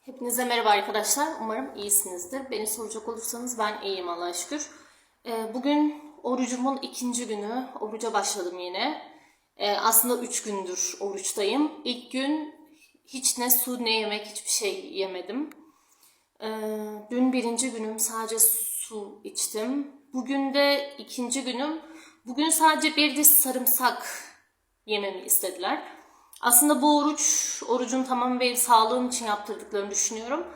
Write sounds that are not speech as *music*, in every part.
Hepinize merhaba arkadaşlar. Umarım iyisinizdir. Beni soracak olursanız ben iyiyim Allah'a şükür. Ee, Bugün orucumun ikinci günü. Oruca başladım yine. Ee, Aslında üç gündür oruçtayım. İlk gün hiç ne su ne yemek hiçbir şey yemedim. Ee, Dün birinci günüm sadece su içtim. Bugün de ikinci günüm. Bugün sadece bir diş sarımsak yememi istediler. Aslında bu oruç, orucun tamamen benim sağlığım için yaptırdıklarını düşünüyorum.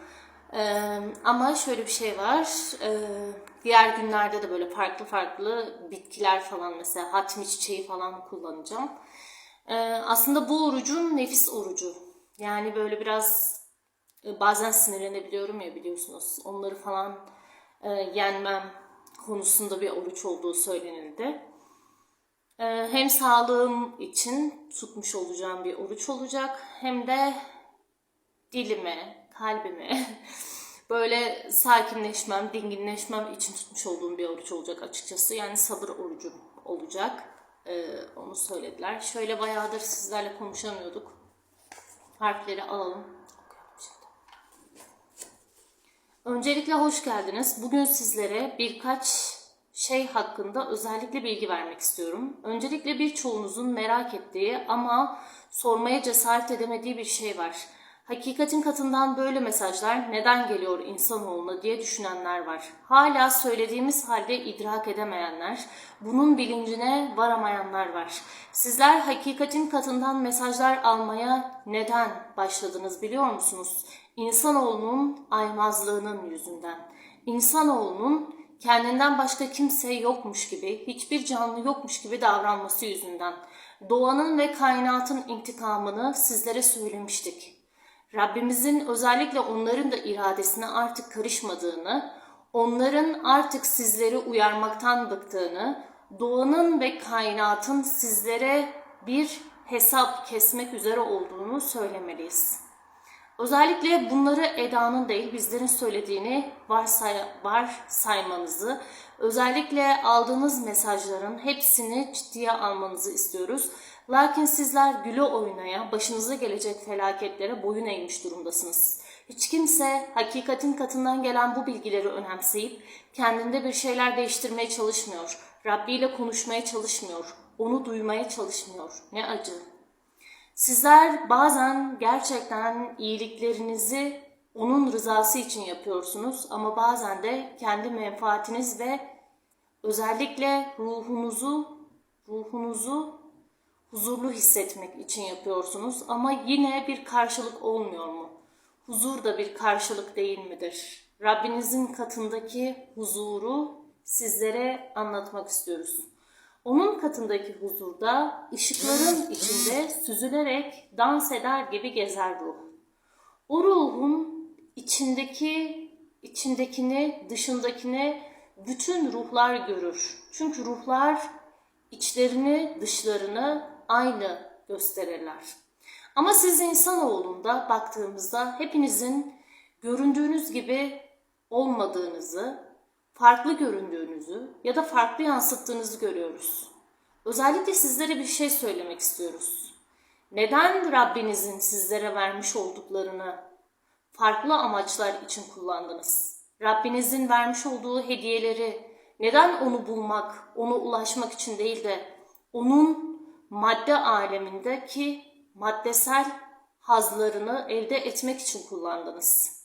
Ee, ama şöyle bir şey var. Ee, diğer günlerde de böyle farklı farklı bitkiler falan mesela hatmi çiçeği falan kullanacağım. Ee, aslında bu orucun nefis orucu. Yani böyle biraz e, bazen sinirlenebiliyorum ya biliyorsunuz. Onları falan e, yenmem konusunda bir oruç olduğu söylenildi. Ee, Hem sağlığım için tutmuş olacağım bir oruç olacak hem de dilime, kalbime *laughs* böyle sakinleşmem, dinginleşmem için tutmuş olduğum bir oruç olacak açıkçası. Yani sabır orucum olacak. Ee, onu söylediler. Şöyle bayağıdır sizlerle konuşamıyorduk. Harfleri alalım. Öncelikle hoş geldiniz. Bugün sizlere birkaç şey hakkında özellikle bilgi vermek istiyorum. Öncelikle birçoğunuzun merak ettiği ama sormaya cesaret edemediği bir şey var. Hakikatin katından böyle mesajlar neden geliyor insanoğluna diye düşünenler var. Hala söylediğimiz halde idrak edemeyenler, bunun bilincine varamayanlar var. Sizler hakikatin katından mesajlar almaya neden başladınız biliyor musunuz? İnsanoğlunun aymazlığının yüzünden. İnsanoğlunun kendinden başka kimse yokmuş gibi, hiçbir canlı yokmuş gibi davranması yüzünden. Doğanın ve kainatın intikamını sizlere söylemiştik. Rabbimizin özellikle onların da iradesine artık karışmadığını, onların artık sizleri uyarmaktan bıktığını, doğanın ve kainatın sizlere bir hesap kesmek üzere olduğunu söylemeliyiz. Özellikle bunları Eda'nın değil bizlerin söylediğini varsay varsaymanızı, özellikle aldığınız mesajların hepsini ciddiye almanızı istiyoruz. Lakin sizler güle oynaya, başınıza gelecek felaketlere boyun eğmiş durumdasınız. Hiç kimse hakikatin katından gelen bu bilgileri önemseyip kendinde bir şeyler değiştirmeye çalışmıyor. Rabbi ile konuşmaya çalışmıyor. Onu duymaya çalışmıyor. Ne acı. Sizler bazen gerçekten iyiliklerinizi onun rızası için yapıyorsunuz ama bazen de kendi menfaatiniz ve özellikle ruhunuzu ruhunuzu huzurlu hissetmek için yapıyorsunuz ama yine bir karşılık olmuyor mu? Huzur da bir karşılık değil midir? Rabbinizin katındaki huzuru sizlere anlatmak istiyoruz. Onun katındaki huzurda ışıkların içinde süzülerek dans eder gibi gezer ruh. O ruhun içindeki içindekini, dışındakini bütün ruhlar görür. Çünkü ruhlar içlerini, dışlarını aynı gösterirler. Ama siz insanoğlunda baktığımızda hepinizin göründüğünüz gibi olmadığınızı, farklı göründüğünüzü ya da farklı yansıttığınızı görüyoruz. Özellikle sizlere bir şey söylemek istiyoruz. Neden Rabbinizin sizlere vermiş olduklarını farklı amaçlar için kullandınız? Rabbinizin vermiş olduğu hediyeleri neden onu bulmak, ona ulaşmak için değil de onun madde alemindeki maddesel hazlarını elde etmek için kullandınız?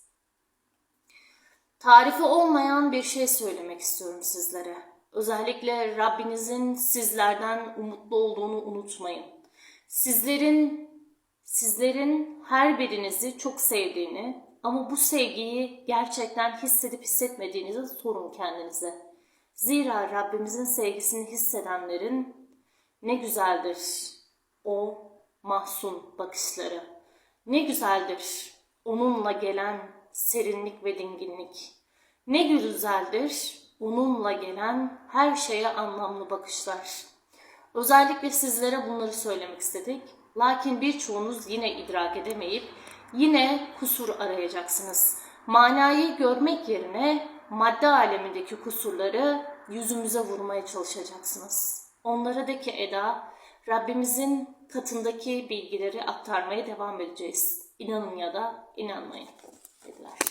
Tarifi olmayan bir şey söylemek istiyorum sizlere. Özellikle Rabbinizin sizlerden umutlu olduğunu unutmayın. Sizlerin sizlerin her birinizi çok sevdiğini ama bu sevgiyi gerçekten hissedip hissetmediğinizi sorun kendinize. Zira Rabbimizin sevgisini hissedenlerin ne güzeldir o mahzun bakışları. Ne güzeldir onunla gelen serinlik ve dinginlik. Ne güzeldir onunla gelen her şeye anlamlı bakışlar. Özellikle sizlere bunları söylemek istedik. Lakin birçoğunuz yine idrak edemeyip yine kusur arayacaksınız. Manayı görmek yerine madde alemindeki kusurları yüzümüze vurmaya çalışacaksınız. Onlara de ki Eda, Rabbimizin katındaki bilgileri aktarmaya devam edeceğiz. İnanın ya da inanmayın. Good luck.